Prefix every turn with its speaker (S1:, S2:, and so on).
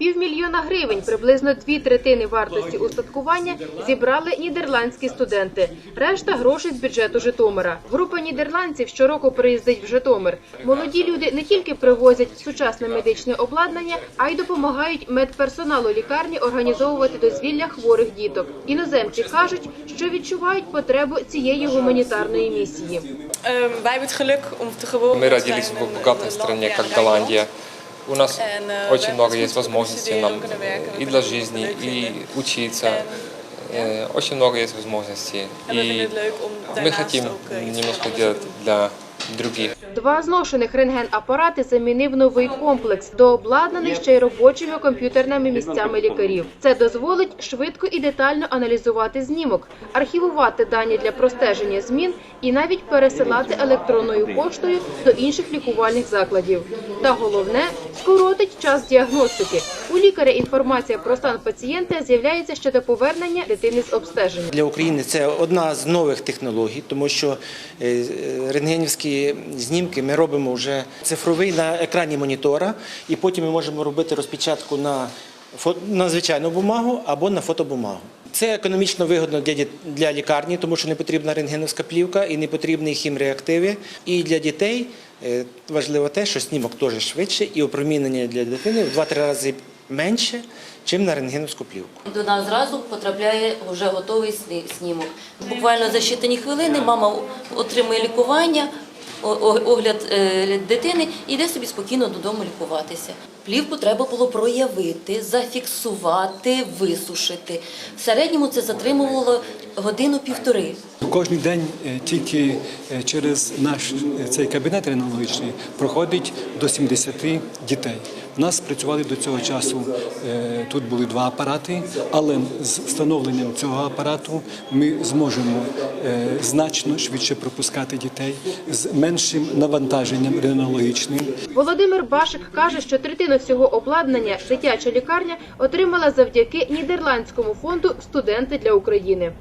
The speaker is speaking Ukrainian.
S1: Півмільйона гривень, приблизно дві третини вартості устаткування, зібрали нідерландські студенти. Решта грошей з бюджету Житомира. Група нідерландців щороку приїздить в Житомир. Молоді люди не тільки привозять сучасне медичне обладнання, а й допомагають медперсоналу лікарні організовувати дозвілля хворих діток. Іноземці кажуть, що відчувають потребу цієї гуманітарної місії.
S2: Te
S3: родились
S2: zijn
S3: в
S2: in een,
S3: богатой
S2: een
S3: У нас
S2: э,
S3: очень много есть возможностей нам и для жизни, и учиться. Очень много есть возможностей. И мы хотим немножко делать для других.
S1: Два зношених рентген-апарати замінив новий комплекс, дообладнаний ще й робочими комп'ютерними місцями лікарів. Це дозволить швидко і детально аналізувати знімок, архівувати дані для простеження змін і навіть пересилати електронною поштою до інших лікувальних закладів. Та головне скоротить час діагностики. У лікаря інформація про стан пацієнта з'являється ще до повернення дитини з обстеження.
S4: Для України це одна з нових технологій, тому що е, рентгенівські знімки ми робимо вже цифровий на екрані монітора, і потім ми можемо робити розпечатку на, на звичайну бумагу або на фотобумагу. Це економічно вигодно для, для лікарні, тому що не потрібна рентгеновська плівка і не потрібні хімреактиви. І для дітей е, важливо те, що знімок теж швидше і опромінення для дитини в 2-3 рази менше, ніж на рентгеновську плівку.
S5: До нас зразу потрапляє вже готовий сні- снімок. Буквально за щитані хвилини мама отримує лікування, огляд е, дитини і йде собі спокійно додому лікуватися. Плівку треба було проявити, зафіксувати, висушити. В середньому це затримувало годину-півтори.
S6: Кожен день е, тільки е, через наш цей кабінет рентгенологічний проходить до 70 дітей. Нас працювали до цього часу. Тут були два апарати, але з встановленням цього апарату ми зможемо значно швидше пропускати дітей з меншим навантаженням рентгенологічним.
S1: Володимир Башик каже, що третину всього обладнання дитяча лікарня отримала завдяки нідерландському фонду Студенти для України.